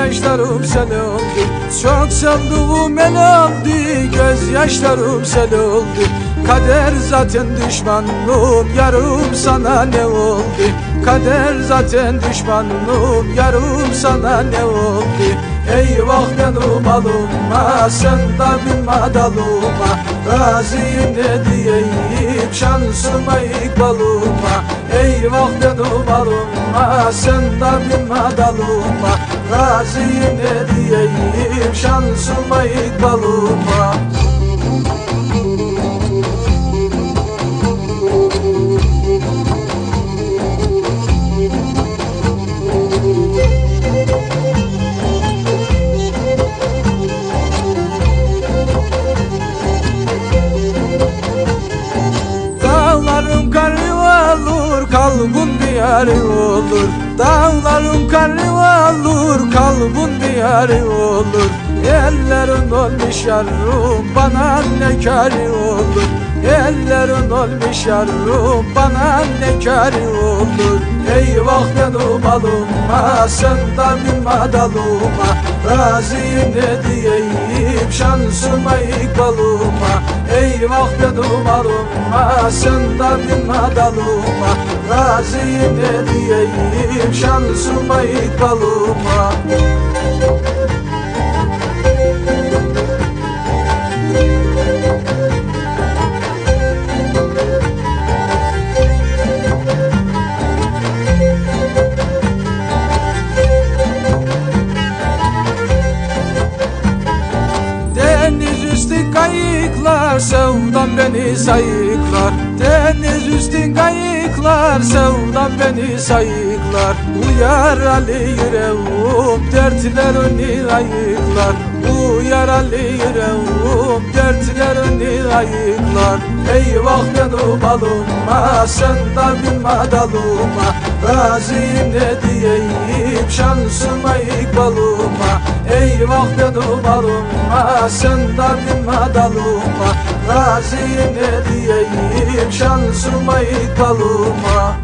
Gözyaşlarım sel oldu. Çok sevduğum el oldu Gözyaşlarım sel oldu. Kader zaten düşmanım Yarım sana ne oldu? Kader zaten düşmanım Yarım sana ne oldu? Eyvah benim alıma Sen de bilme dalıma Razıyım ne diyeyim? Şansıma ikbalıma Eyvah benim alıma Sen de bilme dalıma Razıyım ne diyeyim? Şansıma ikbalıma kalbun diyarı olur Dağlarım karı olur, kalbun diyarı olur Ellerin olmuş yarım, bana ne kârı olur. Ellerin olmuş yarım, bana ne kârı olur. Eyvah benim alıma, sen de dalıma Razıyım ne diyeyim, şansıma ikbalıma Eyvah benim alıma, sen de bilme dalıma Razıyım ne diyeyim, şansıma ikbalıma sevdam beni sayıklar. Deniz üstü kayıklar sevdam beni sayıklar. Uyar Ali yüreğim dertlerini ayıklar. Uyar Ali yüreğim dertlerini ayıklar. Eyvah benim alıma sen de bilme dalıma Razıyım ne diyeyim şansıma ikbalıma Eyvah benim alıma sen de bilme dalıma Razıyım ne diyeyim şansıma ikbalıma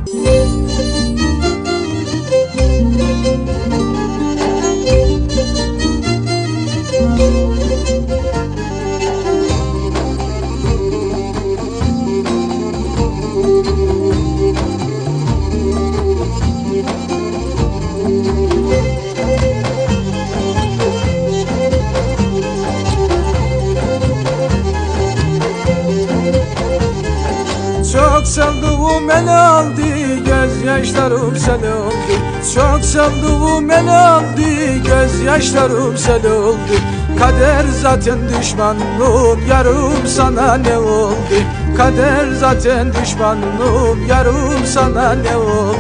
el aldı Gözyaşlarım sel oldu. Çok sevduğum el aldı Gözyaşlarım sel oldu. Kader zaten düşmanım Yarım sana ne oldu Kader zaten düşmanım Yarım sana ne oldu?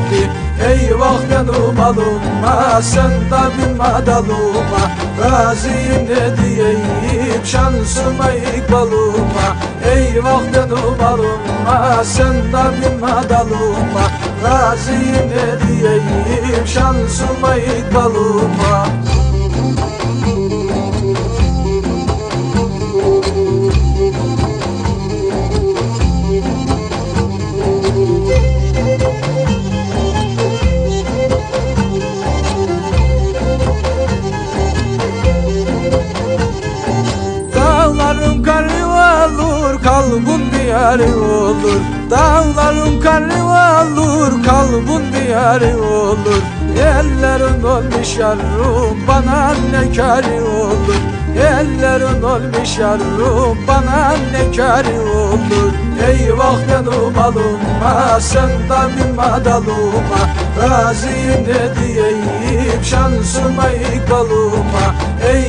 Eyvah benim alıma Sen de bilme dalıma Razıyım ne diyeyim Şansıma ikbalıma Eyvah benim alıma Sen de bilme dalıma Razıyım ne diyeyim Şansıma ikbalıma kalbun diyarı olur Dağlarım karı olur, kalbun diyarı olur. Ellerin olmuş yarım, bana ne kârı olur. Ellerin olmuş yarım, bana ne kârı olur. Eyvah benim alıma, sen de bilme dalıma Razıyım ne diyeyim, şansıma Eyvah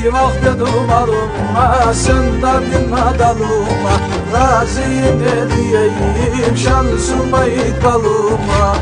benim alıma, sen de bilme dalıma Razıyım ne diyeyim, şansıma ikbalıma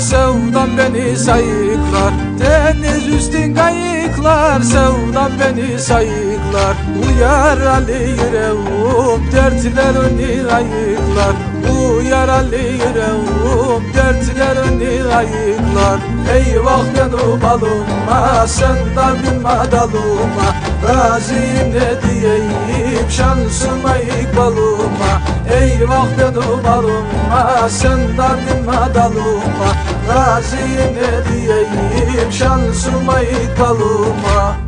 sevdam beni sayıklar. Deniz üstü kayıklar sevdam beni sayıklar. Uyar Ali yüreğim dertlerini ayıklar. Bu yaralı yüreğim dertlerini ayıklar. Eyvah benim balıma sen de binme dalıma Razıyım ne diyeyim ikbalıma Eyvah benim balıma sen de binme dalıma. Razıyım ne diyeyim şansıma ikbalıma